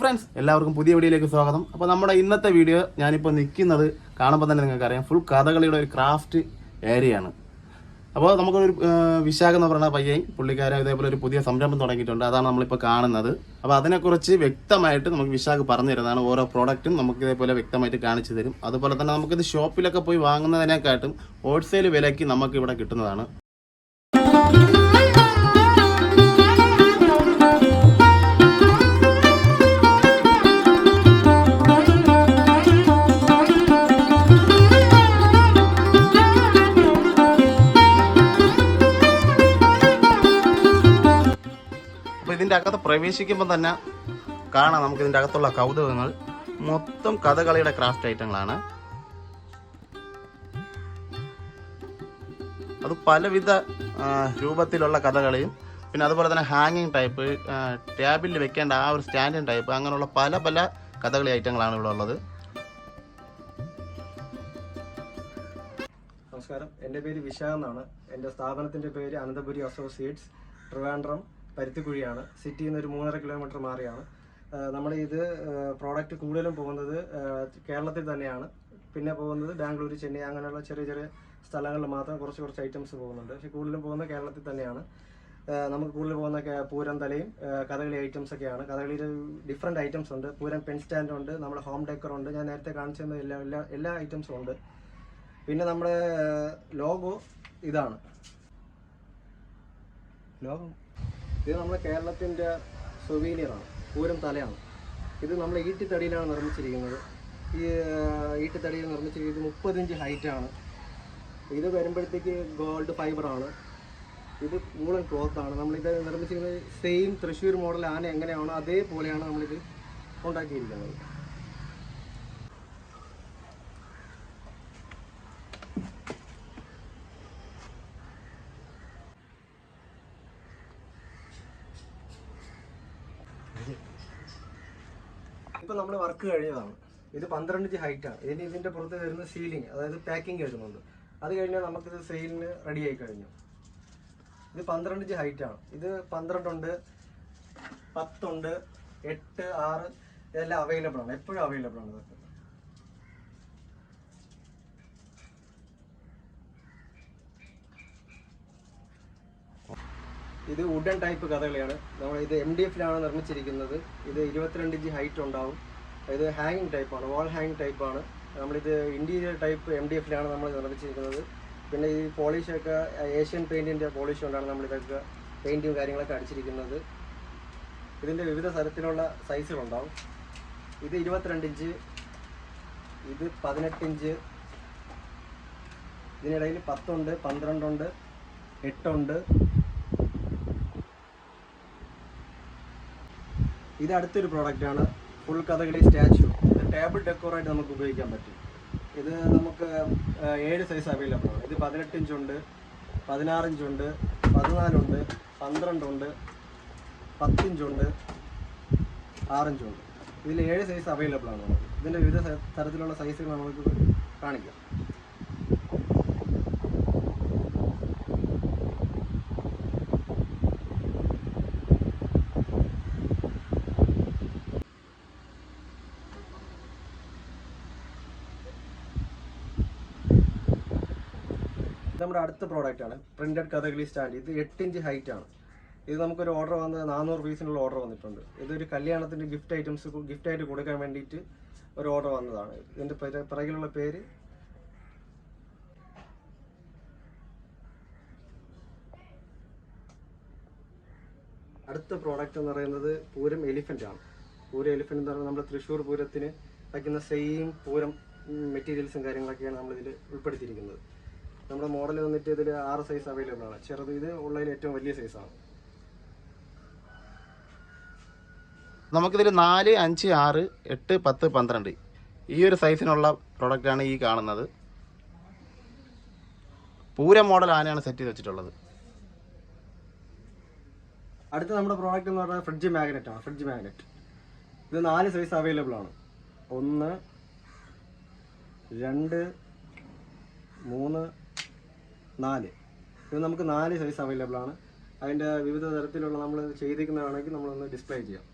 Friends എല്ലാവർക്കും പുതിയ വീഡിയോയിലേക്ക് സ്വാഗതം. അപ്പോൾ നമ്മുടെ ഇന്നത്തെ വീഡിയോ ഞാനിപ്പോൾ നിൽക്കുന്നത് കാണുമ്പോൾ തന്നെ നിങ്ങൾക്ക് അറിയാം ഫുൾ കഥകളിയുടെ ഒരു ക്രാഫ്റ്റ് ഏരിയയാണ് അപ്പോൾ നമുക്കൊരു വിശാഖ് എന്ന് പറയുന്ന പയ്യൻ പുള്ളിക്കാരൻ ഇതേപോലെ ഒരു പുതിയ സംരംഭം തുടങ്ങിയിട്ടുണ്ട്. അതാണ് നമ്മളിപ്പോൾ കാണുന്നത്. അപ്പോൾ അതിനെക്കുറിച്ച് വ്യക്തമായിട്ട് നമുക്ക് വിശാഖ് പറഞ്ഞു തരുന്നതാണ്. ഓരോ പ്രോഡക്റ്റും നമുക്ക് ഇതേപോലെ വ്യക്തമായിട്ട് കാണിച്ചു തരും. അതുപോലെ തന്നെ നമുക്കിത് ഷോപ്പിലൊക്കെ പോയി വാങ്ങുന്നതിനെക്കാട്ടും ഹോൾസെയിൽ വിലയ്ക്ക് നമുക്ക് ഇവിടെ കിട്ടുന്നതാണ്. ഇതിന്റെ അകത്ത് പ്രവേശിക്കുമ്പോൾ തന്നെ കാണാം നമുക്ക് ഇതിന്റെ അകത്തുള്ള കൗതുകങ്ങൾ. മൊത്തം കഥകളിയുടെ ക്രാഫ്റ്റ് ഐറ്റങ്ങളാണ് അത് പലവിധ രൂപത്തിലുള്ള കഥകളിയും പിന്നെ അതുപോലെ തന്നെ ഹാങ്ങിങ് ടൈപ്പ് ടാബിൽ വെക്കേണ്ട ആ ഒരു സ്റ്റാൻഡിങ് ടൈപ്പ് അങ്ങനെയുള്ള പല പല കഥകളി ഐറ്റങ്ങളാണ് ഇവിടെ ഉള്ളത്. നമസ്കാരം. എന്റെ പേര് വിശാഖ് എന്നാണ്. എന്റെ സ്ഥാപനത്തിന്റെ പേര് അനന്തപുരി അസോസിയേറ്റ്സ് ട്രിവാൻഡ്രം പരുത്തിക്കുഴിയാണ്. സിറ്റിയിൽ നിന്ന് ഒരു മൂന്നര കിലോമീറ്റർ മാറിയാണ്. നമ്മുടെ ഇത് പ്രോഡക്റ്റ് കൂടുതലും പോകുന്നത് കേരളത്തിൽ തന്നെയാണ്. പിന്നെ പോകുന്നത് ബാംഗ്ലൂർ ചെന്നൈ അങ്ങനെയുള്ള ചെറിയ ചെറിയ സ്ഥലങ്ങളിൽ മാത്രം കുറച്ച് കുറച്ച് ഐറ്റംസ് പോകുന്നുണ്ട്. പക്ഷേ കൂടുതലും പോകുന്നത് കേരളത്തിൽ തന്നെയാണ്. നമുക്ക് കൂടുതൽ പോകുന്ന പൂരം തലയും കഥകളി ഐറ്റംസ് ഒക്കെയാണ്. കഥകളിയിൽ ഡിഫറെന്റ് ഐറ്റംസ് ഉണ്ട്. പൂരം പെൻ സ്റ്റാൻഡ് ഉണ്ട് നമ്മുടെ ഹോം ഡെക്കർ ഉണ്ട്. ഞാൻ നേരത്തെ കാണിച്ചു തന്ന എല്ലാ എല്ലാ എല്ലാ ഐറ്റംസും ഉണ്ട്. പിന്നെ നമ്മുടെ ലോഗോ ഇതാണ്. ലോഗോ ഇത് നമ്മുടെ കേരളത്തിന്റെ സൊവീനിയറാണ്. പൂരം തലയാണ്. ഇത് നമ്മൾ ഈട്ടിത്തടിയിലാണ് നിർമ്മിച്ചിരിക്കുന്നത്. ഈ ഈട്ടിത്തടിയിൽ നിർമ്മിച്ചിരിക്കുന്നത് മുപ്പതിഞ്ച് ഹൈറ്റാണ്. ഇത് വരുമ്പോഴത്തേക്ക് ഗോൾഡ് ഫൈബറാണ്. ഇത് കൂളൻ ക്ലോത്ത് ആണ്. നമ്മളിത് നിർമ്മിച്ചിരിക്കുന്നത് സെയിം തൃശ്ശൂർ മോഡൽ ആന എങ്ങനെയാണോ അതേപോലെയാണ് നമ്മളിത് ഉണ്ടാക്കിയിരിക്കുന്നത്. ഇപ്പൊ നമ്മൾ വർക്ക് കഴിഞ്ഞതാണ്. ഇത് പന്ത്രണ്ട് ഇഞ്ച് ഹൈറ്റാണ് ഇതിന് ഇതിന്റെ പുറത്ത് വരുന്ന സീലിംഗ് അതായത് പാക്കിംഗ് വരുന്നുണ്ട് അത് കഴിഞ്ഞാൽ നമുക്കിത് സെയിലിന് റെഡി ആയി കഴിഞ്ഞു. ഇത് പന്ത്രണ്ട് ഇഞ്ച് ഹൈറ്റ് ആണ്. ഇത് പന്ത്രണ്ടുണ്ട് പത്തുണ്ട് എട്ട് ആറ് ഇതെല്ലാം അവൈലബിൾ ആണ്. എപ്പോഴും അവൈലബിൾ ആണ് ഇതൊക്കെ. ഇത് വുഡൻ ടൈപ്പ് കഥകളിയാണ്. നമ്മൾ ഇത് എം ഡി എഫിലാണ് നിർമ്മിച്ചിരിക്കുന്നത്. ഇത് ഇരുപത്തിരണ്ട് ഇഞ്ച് ഹൈറ്റ് ഉണ്ടാവും. ഇത് ഹാങ്ങിങ് ടൈപ്പാണ് വാൾ ഹാങ്ങിങ് ടൈപ്പാണ് നമ്മളിത് ഇന്റീരിയർ ടൈപ്പ് എം ഡി എഫിലാണ് നമ്മൾ നിർമ്മിച്ചിരിക്കുന്നത്. പിന്നെ ഈ പോളിഷൊക്കെ ഏഷ്യൻ പെയിന്റിന്റെ പോളിഷ് കൊണ്ടാണ് നമ്മളിതൊക്കെ പെയിന്റും കാര്യങ്ങളൊക്കെ അടിച്ചിരിക്കുന്നത്. ഇതിന്റെ വിവിധ തരത്തിലുള്ള സൈസുകളുണ്ടാവും ഇത് ഇരുപത്തിരണ്ട് ഇഞ്ച് ഇത് പതിനെട്ട് ഇഞ്ച് ഇതിനിടയിൽ പത്തുണ്ട് പന്ത്രണ്ടുണ്ട് എട്ടുണ്ട് ഇത് അടുത്തൊരു പ്രോഡക്റ്റ് ആണ്. ഫുൾ കഥകളി സ്റ്റാച്ചു ഇത് ടേബിൾ ഡെക്കോറായിട്ട് നമുക്ക് ഉപയോഗിക്കാൻ പറ്റും. ഇത് നമുക്ക് ഏഴ് സൈസ് അവൈലബിൾ ആണ്. ഇത് പതിനെട്ട് ഇഞ്ചുണ്ട് പതിനാറ് ഇഞ്ചുണ്ട് പതിനാലുണ്ട് പന്ത്രണ്ടുണ്ട് പത്തിഞ്ചുണ്ട് ആറിഞ്ചുണ്ട് ഇതിൽ ഏഴ് സൈസ് അവൈലബിൾ ആണ് നമുക്ക്. ഇതിന്റെ വിവിധ തരത്തിലുള്ള സൈസുകൾ നമുക്ക് കാണിക്കാം. നമ്മുടെ അടുത്ത പ്രോഡക്റ്റ് ആണ്. പ്രിന്റഡ് കഥകളി സ്റ്റാൻഡ് ഇത് എട്ട് ഇഞ്ച് ഹൈറ്റ് ആണ്. ഇത് നമുക്കൊരു ഓർഡർ വന്നത് നാനൂറ് പീസിനുള്ള ഓർഡർ വന്നിട്ടുണ്ട്. ഇതൊരു കല്യാണത്തിന്റെ ഗിഫ്റ്റ് ഐറ്റംസ് ഗിഫ്റ്റ് ആയിട്ട് കൊടുക്കാൻ വേണ്ടിയിട്ട് ഒരു ഓർഡർ വന്നതാണ്. ഇതിന്റെ പിറ- പിറകിലുള്ള പേര് അടുത്ത പ്രോഡക്റ്റ് എന്ന് പറയുന്നത് പൂരം എലിഫന്റ് ആണ്. പൂരം എലിഫന്റ് എന്ന് പറയുന്നത് നമ്മുടെ തൃശ്ശൂർ പൂരത്തിന് വയ്ക്കുന്ന സെയിം പൂരം മെറ്റീരിയൽസും കാര്യങ്ങളൊക്കെയാണ് നമ്മളിതിൽ ഉൾപ്പെടുത്തിയിരിക്കുന്നത്. നമ്മുടെ മോഡൽ വന്നിട്ട് ഇതിൽ ആറ് സൈസ് അവൈലബിൾ ആണ്. ചെറുത് ഇത് ഉള്ളതിൽ ഏറ്റവും വലിയ സൈസാണ് നമുക്കിതിൽ നാല് അഞ്ച് ആറ് എട്ട് പത്ത് പന്ത്രണ്ട് ഈ ഒരു സൈസിനുള്ള പ്രൊഡക്റ്റാണ് ഈ കാണുന്നത്. പൂര മോഡൽ ആനയാണ് സെറ്റ് ചെയ്ത് വെച്ചിട്ടുള്ളത്. അടുത്ത നമ്മുടെ പ്രോഡക്റ്റ് എന്ന് പറഞ്ഞാൽ ഫ്രിഡ്ജ് മാഗ്നറ്റ് ആണ്. ഫ്രിഡ്ജ് മാഗ്നറ്റ് ഇത് നാല് സൈസ് അവൈലബിൾ ആണ്. ഒന്ന് രണ്ട് നാല്. ഇത് നമുക്ക് നാല് സൈസ് അവൈലബിൾ ആണ്. അതിന്റെ വിവിധ തരത്തിലുള്ള നമ്മൾ ചെയ്തിരിക്കുന്നതാണെങ്കിൽ നമ്മളൊന്ന് ഡിസ്പ്ലേ ചെയ്യാം.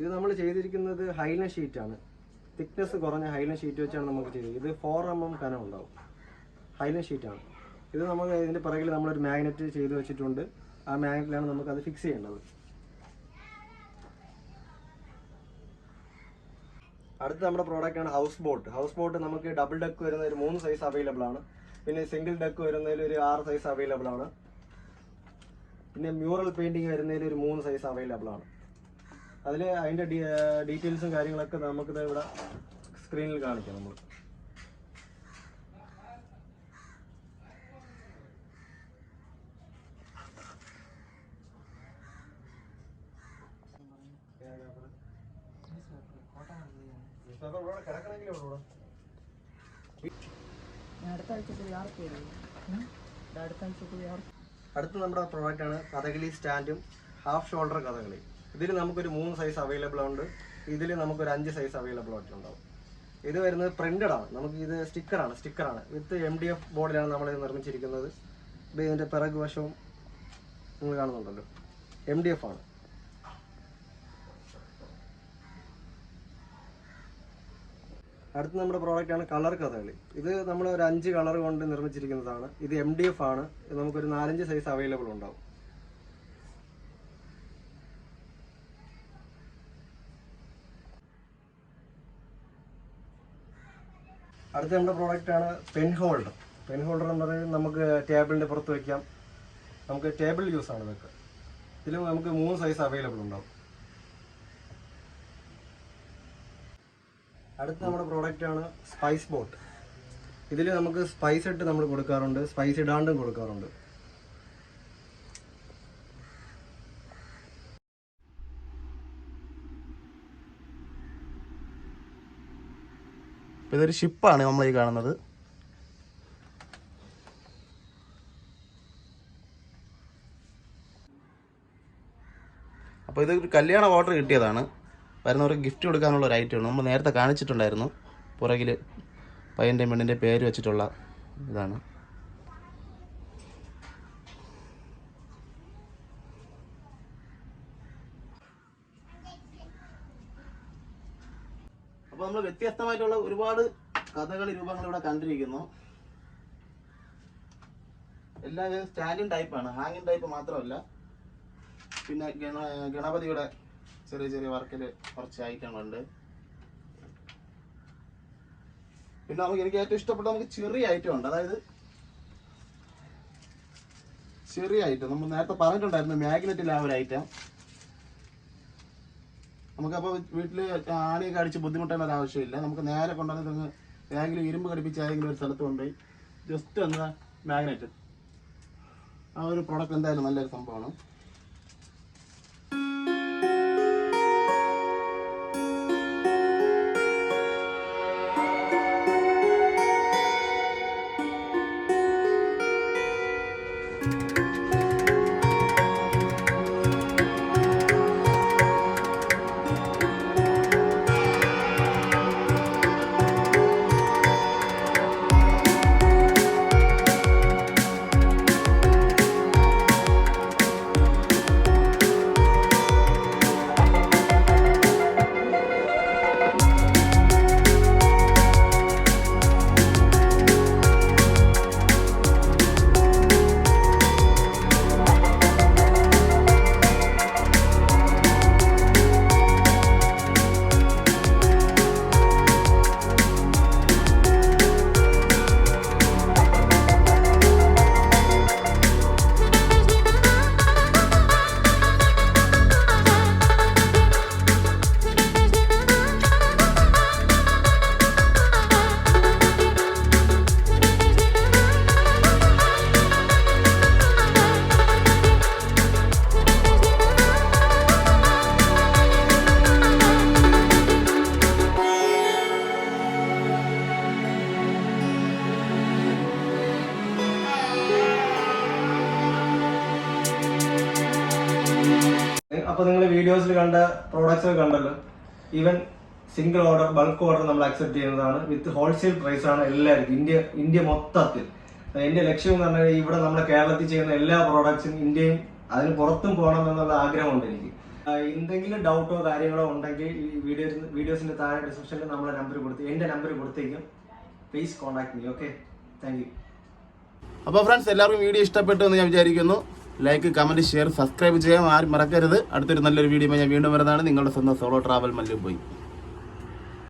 ഇത് നമ്മൾ ചെയ്തിരിക്കുന്നത് ഹൈലൻ ഷീറ്റാണ് തിക്നെസ് കുറഞ്ഞ ഹൈലൻ ഷീറ്റ് വെച്ചാണ് നമുക്ക് ചെയ്തത്. ഇത് ഫോർ എം എം കനം ഉണ്ടാവും. ഹൈലൻ ഷീറ്റാണ് ഇത് നമുക്ക് ഇതിന്റെ പിറകിൽ നമ്മളൊരു മാഗ്നറ്റ് ചെയ്ത് വെച്ചിട്ടുണ്ട്. ആ മാഗ്നറ്റിലാണ് നമുക്കത് ഫിക്സ് ചെയ്യേണ്ടത്. അടുത്ത നമ്മുടെ പ്രോഡക്റ്റ് ആണ് ഹൗസ് ബോട്ട് ഹൗസ് ബോട്ട് നമുക്ക് ഡബിൾ ഡെക്ക് വരുന്ന ഒരു മൂന്ന് സൈസ് അവൈലബിൾ ആണ്. പിന്നെ സിംഗിൾ ഡെക്ക് വരുന്നതിൽ ഒരു ആറ് സൈസ് അവൈലബിൾ ആണ്. പിന്നെ മ്യൂറൽ പെയിന്റിങ് വരുന്നതിൽ ഒരു മൂന്ന് സൈസ് അവൈലബിൾ ആണ്. അതിൽ അതിന്റെ ഡീറ്റെയിൽസും കാര്യങ്ങളൊക്കെ നമുക്കിത് ഇവിടെ സ്ക്രീനിൽ കാണിക്കാം നമ്മൾ അടുത്ത ആഴ്ച പോയി ആർക്ക് വരും അടുത്ത ആഴ്ച പോയി ആർക്ക് അടുത്ത നമ്മുടെ പ്രോഡക്റ്റ് ആണ് കഥകളി സ്റ്റാൻഡും ഹാഫ് ഷോൾഡർ കഥകളി. ഇതിൽ നമുക്കൊരു മൂന്ന് സൈസ് അവൈലബിൾ ഉണ്ട്. ഇതിൽ നമുക്കൊരു അഞ്ച് സൈസ് അവൈലബിൾ ആയിട്ടുണ്ടാവും ഇത് വരുന്നത് പ്രിന്റഡ് ആണ്. നമുക്ക് ഇത് സ്റ്റിക്കറാണ് സ്റ്റിക്കറാണ് വിത്ത് എം ഡി എഫ് ബോർഡിലാണ് നമ്മൾ ഇത് നിർമ്മിച്ചിരിക്കുന്നത്. ഇത് ഇതിന്റെ പിറകു വശവും നിങ്ങൾ കാണുന്നുണ്ടല്ലോ. എം ഡി എഫ് ആണ്. അടുത്ത നമ്മുടെ പ്രോഡക്റ്റ് ആണ് കളർ കഥകളി. ഇത് നമ്മൾ ഒരു അഞ്ച് കളർ കൊണ്ട് നിർമ്മിച്ചിരിക്കുന്നതാണ്. ഇത് എം ഡി എഫ് ആണ്. നമുക്കൊരു നാലഞ്ച് സൈസ് അവൈലബിൾ ഉണ്ടാവും. അടുത്ത നമ്മുടെ പ്രോഡക്റ്റ് ആണ് പെൻ ഹോൾഡർ പെൻ ഹോൾഡർ എന്ന് പറയുന്നത് നമുക്ക് ടേബിളിന്റെ പുറത്ത് വയ്ക്കാം നമുക്ക് ടേബിൾ യൂസ് ആണ് ഇതൊക്കെ. ഇതിൽ നമുക്ക് മൂന്ന് സൈസ് അവൈലബിൾ ഉണ്ടാവും. അടുത്ത നമ്മുടെ പ്രോഡക്റ്റ് ആണ് സ്പൈസ് ബോട്ട് ഇതിൽ നമുക്ക് സ്പൈസ് ഇട്ട് നമ്മൾ കൊടുക്കാറുണ്ട് സ്പൈസ് ഇടാണ്ടും കൊടുക്കാറുണ്ട്. ഇതൊരു ഷിപ്പാണ് നമ്മൾ ഈ കാണുന്നത്. അപ്പോൾ ഇത് കല്യാണ ഓർഡർ കിട്ടിയതാണ്. വരുന്നവർക്ക് ഗിഫ്റ്റ് കൊടുക്കാനുള്ള ഒരു ഐറ്റമാണ് നമ്മൾ നേരത്തെ കാണിച്ചിട്ടുണ്ടായിരുന്നു. പുറകിൽ പയ്യന്റെ പെണ്ണിന്റെ പേര് വെച്ചിട്ടുള്ള ഇതാണ്. അപ്പോൾ നമ്മൾ വ്യത്യസ്തമായിട്ടുള്ള ഒരുപാട് കഥകളി രൂപങ്ങൾ ഇവിടെ കണ്ടിരിക്കുന്നു. എല്ലാം സ്റ്റാൻഡിങ് ടൈപ്പാണ് ഹാങ്ങിങ് ടൈപ്പ് മാത്രമല്ല. പിന്നെ ഗണ ഗണപതിയുടെ ചെറിയ ചെറിയ വർക്കിൽ കുറച്ച് ഐറ്റങ്ങളുണ്ട്. പിന്നെ നമുക്ക് എനിക്ക് ഏറ്റവും ഇഷ്ടപ്പെട്ട നമുക്ക് ചെറിയ ഐറ്റം ഉണ്ട്. അതായത് ചെറിയ ഐറ്റം നമ്മൾ നേരത്തെ പറഞ്ഞിട്ടുണ്ടായിരുന്നു മാഗ്നറ്റിൽ ആ ഒരു ഐറ്റം നമുക്കപ്പോൾ വീട്ടിൽ ആണിയൊക്കെ അടിച്ച് ബുദ്ധിമുട്ടേണ്ട ഒരു ആവശ്യമില്ല. നമുക്ക് നേരെ കൊണ്ടുവന്നിട്ട് ഏതെങ്കിലും ഇരുമ്പ് കടിപ്പിച്ച് ഏതെങ്കിലും ഒരു സ്ഥലത്ത് കൊണ്ടുപോയി ജസ്റ്റ് ഒന്ന് മാഗ്നറ്റ് ആ ഒരു പ്രോഡക്റ്റ് എന്തായാലും നല്ലൊരു സംഭവമാണ്. അപ്പോൾ നിങ്ങൾ വീഡിയോസിൽ കണ്ട പ്രോഡക്ട്സ് കണ്ടല്ലോ. Even single order bulk order നമ്മൾ അക്സെപ്റ്റ് ചെയ്യുന്നതാണ്. വിത്ത് ഹോൾസെയിൽ പ്രൈസ് ആണ് എല്ലാവർക്കും. ഇന്ത്യ ഇന്ത്യ മൊത്തത്തിൽ. എന്റെ ലക്ഷ്യം എന്ന് പറഞ്ഞാൽ ഇവിടെ നമ്മുടെ കേരളത്തിൽ ചെയ്യുന്ന എല്ലാ പ്രോഡക്ട്സും ഇന്ത്യയും അതിന് പുറത്തും പോകണം എന്നുള്ള ആഗ്രഹമുണ്ട് എനിക്ക്. എന്തെങ്കിലും ഡൗട്ടോ കാര്യങ്ങളോ ഉണ്ടെങ്കിൽ ഈ വീഡിയോ വീഡിയോസിന്റെ താഴെ ഡിസ്ക്രിപ്ഷനിൽ നമ്മളെ നമ്പർ കൊടുത്ത് എന്റെ number കൊടുത്തേക്കും. Please contact me okay thank you അപ്പോൾ ഫ്രണ്ട്സ് എല്ലാവർക്കും വീഡിയോ ഇഷ്ടപ്പെട്ടു എന്ന് ഞാൻ വിചാരിക്കുന്നു. ലൈക്ക് കമന്റ് ഷെയർ സബ്സ്ക്രൈബ് ചെയ്യാൻ ആരും മറക്കരുത്. അടുത്തൊരു നല്ലൊരു വീഡിയോ ഞാൻ വീണ്ടും വരുന്നതാണ്. നിങ്ങളുടെ സ്വന്തം സോളോ ട്രാവൽ മല്ലും പോയി.